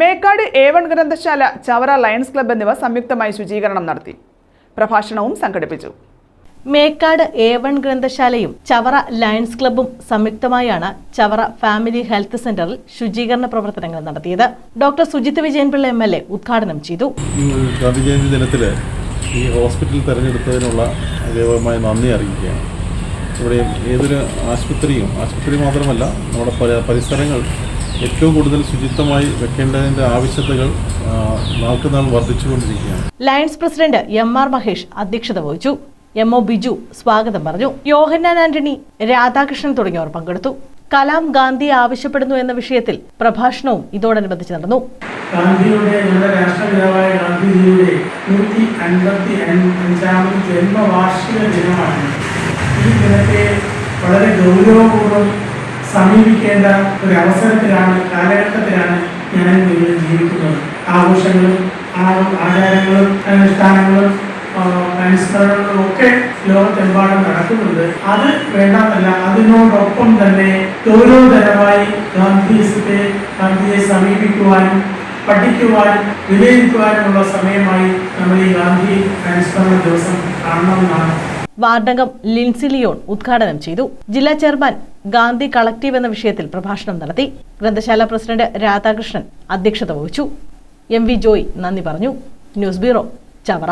Mekkad A one ഗ്രന്ഥശാല Chavara lions club എന്നിവ സംയുക്തമായി ശുചീകരണം നടത്തി. പ്രഭാഷണവും സംഘടിപ്പിച്ചു. മേക്കാട് എ വൺ ഗ്രന്ഥശാലയും ചവറ ലയൺസ് ക്ലബ്ബും സംയുക്തമായാണ് ചവറ ഫാമിലി ഹെൽത്ത് സെന്ററിൽ ശുചീകരണ പ്രവർത്തനങ്ങൾ നടത്തിയത്. Doctor Sujith Vijayanpillai M L A ഉദ്ഘാടനം ചെയ്തു. ഗാന്ധി ജയന്തി ദിനത്തിൽ ഈ ഹോസ്പിറ്റൽ തിരഞ്ഞെടുത്തതിനുള്ള ദൈവമായ നന്ദി അറിയിക്കുകയാണ്. ഇവിടെ ഏതൊരു ആശുപത്രിയും ആശുപത്രി മാത്രമല്ല നമ്മുടെ പരിസരങ്ങൾ ഏറ്റവും കൂടുതൽ ശുചിത്വമായി വെക്കേണ്ടതിന്റെ ആവശ്യകതകൾ നാൾക്കുനാൾ വർദ്ധിച്ചുകൊണ്ടിരിക്കുകയാണ്. Lions president M R Mahesh അധ്യക്ഷത വഹിച്ചു. എം ഒ ബിജു സ്വാഗതം പറഞ്ഞു. യോഹന്നാൻ ആന്റണി രാധാകൃഷ്ണൻ തുടങ്ങിയവർ പങ്കെടുത്തു. കലാം ഗാന്ധി ആവശ്യപ്പെടുന്നു എന്ന വിഷയത്തിൽ പ്രഭാഷണവും ഇതോടനുബന്ധിച്ച് നടന്നു. ഗാന്ധിയുടെ നമ്മുടെ രാഷ്ട്രപിതാവായ ഗാന്ധിജിയുടെ നൂറ്റി അൻപത്തി അഞ്ചാമത് ജന്മവാർഷിക ദിനമാണ്. ഈ ദിനത്തെ വളരെ ഗൗരവപൂർവം സമീപിക്കേണ്ട ഒരു അവസരത്തിലാണ് കാലഘട്ടത്തിലാണ് ഞാൻ നിങ്ങൾ ജീവിക്കുന്നത്. ആഘോഷങ്ങളും ആ- ആചാരങ്ങളും അനുഷ്ഠാനങ്ങളും അനുസ്മരണങ്ങളും ഒക്കെ ലോകത്തെമ്പാടും നടക്കുന്നുണ്ട്. അത് വേണ്ടാന്നല്ല അതിനോടൊപ്പം തന്നെ ഗൗരവതരമായി ഗാന്ധിയസത്തെ ഗാന്ധിയെ സമീപിക്കുവാനും പഠിക്കുവാനും വിലയിരുത്തുവാനുമുള്ള സമയമായി നമ്മൾ ഈ ഗാന്ധി അനുസ്മരണ ദിവസം കാണണമെന്നാണ്. വാർഡംഗം ലിൻസിലിയോൺ ഉദ്ഘാടനം ചെയ്തു. ജില്ലാ ചെയർമാൻ ഗാന്ധി കളക്റ്റീവ് എന്ന വിഷയത്തിൽ പ്രഭാഷണം നടത്തി. ഗ്രന്ഥശാല പ്രസിഡന്റ് രാധാകൃഷ്ണൻ അധ്യക്ഷത വഹിച്ചു. എം വി ജോയ് നന്ദി പറഞ്ഞു. News bureau Chavara.